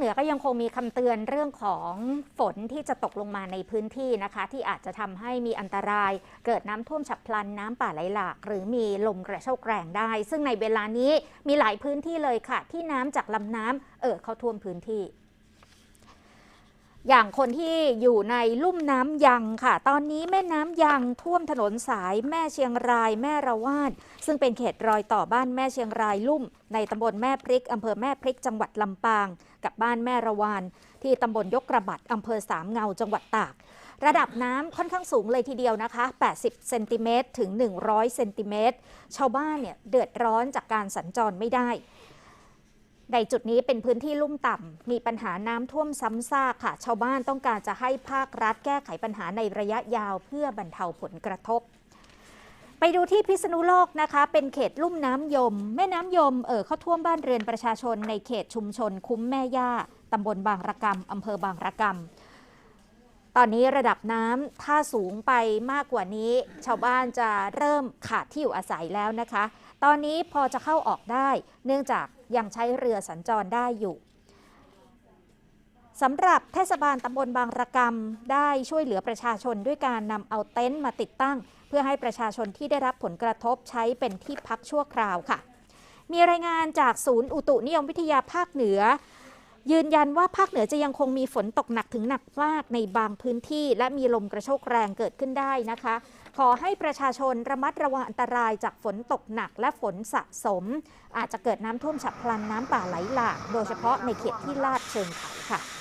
เหนือก็ยังคงมีคำเตือนเรื่องของฝนที่จะตกลงมาในพื้นที่นะคะ ที่อาจจะทำให้มีอันตราย เกิดน้ำท่วมฉับพลันน้ำป่าไหลหลาก หรือมีลมกระโชกแรงได้ ซึ่งในเวลานี้มีหลายพื้นที่เลยค่ะ ที่น้ำจากลำน้ำเอ่อเข้าท่วมพื้นที่ อย่างคนที่อยู่ในลุ่มน้ำยังค่ะ ตอนนี้แม่น้ำยังท่วมถนนสายแม่เชียงรายแม่ระวาด ซึ่งเป็นเขตรอยต่อบ้านแม่เชียงรายลุ่ม ในตำบลแม่พริกอำเภอแม่พริกจังหวัดลำปาง กับบ้านแม่ระวานที่ตำบลยกกระบัดอำเภอสามเงาจังหวัดตาก ระดับน้ำค่อนข้างสูงเลยทีเดียวนะคะ 80 เซนติเมตรถึง 100 เซนติเมตร ชาวบ้านเนี่ยเดือดร้อนจากการสัญจรไม่ได้ ในจุดนี้เป็นพื้นที่ลุ่มต่ำ มีปัญหาน้ำท่วมซ้ำซากค่ะ ชาวบ้านต้องการจะให้ภาครัฐแก้ไขปัญหาในระยะยาวเพื่อบรรเทาผลกระทบ ไปดูที่พิษณุโลกนะคะ เป็นเขตลุ่มน้ำยม แม่น้ำยมเอ่อเข้าท่วมบ้านเรือนประชาชนในเขตชุมชนคุ้มแม่ย่าตำบลบางระกำอำเภอบางระกำ อนนี้ระดับน้ำถ้าสูงไปมากกว่านี้ ชาวบ้านจะเริ่มขาดที่อยู่อาศัยแล้วนะคะ ตอนนี้พอจะเข้าออกได้ เนื่องจากยังใช้เรือสัญจรได้อยู่สำหรับเทศบาลตำบลบางระกำได้ช่วยเหลือประชาชนด้วยการนำเอาเต็นท์มาติดตั้ง เพื่อให้ประชาชนที่ได้รับผลกระทบใช้เป็นที่พักชั่วคราวค่ะ มีรายงานจากศูนย์อุตุนิยมวิทยาภาคเหนือ ยืนยันว่าภาคเหนือจะยังคงมีฝนตกหนักถึงหนักมากในบางพื้นที่ และมีลมกระโชกแรงเกิดขึ้นได้นะคะ ขอให้ประชาชนระมัดระวังอันตรายจากฝนตกหนักและฝนสะสม อาจจะเกิดน้ำท่วมฉับพลันน้ำป่าไหลหลาก โดยเฉพาะในเขตที่ลาดเชิงเขาค่ะ